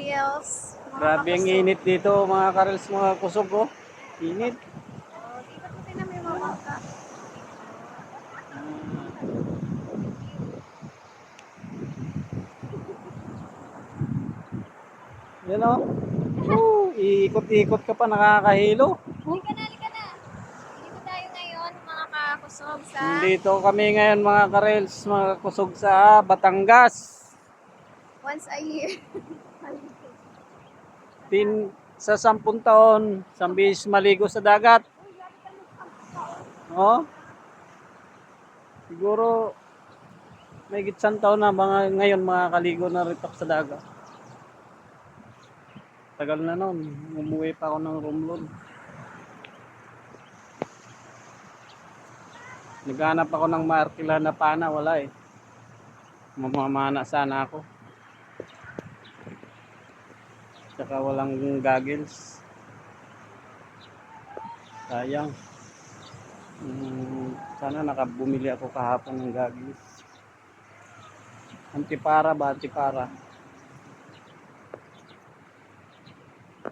mga Grabe ang kakusog. init dito mga karels mga kusog oh. Init. Oh, dito tayo na may mamangka. Yan oh. Woo, iikot-ikot ka pa nakakahilo. Halika na, halika na. Dito tayo ngayon, mga kakusog sa... Dito kami ngayon mga karels mga kusog sa Batangas. Once a year. Pin sa sampung taon, sambis maligo sa dagat. Oh. Siguro may gitsan taon na mga ngayon mga kaligo na rito sa dagat. Tagal na noon, umuwi pa ako ng Romlon. Naghanap ako ng markila na pana, wala eh. Mamamana sana ako. Tsaka walang goggles. Sayang. Mm, sana nakabumili ako kahapon ng goggles. Antipara ba? Antipara.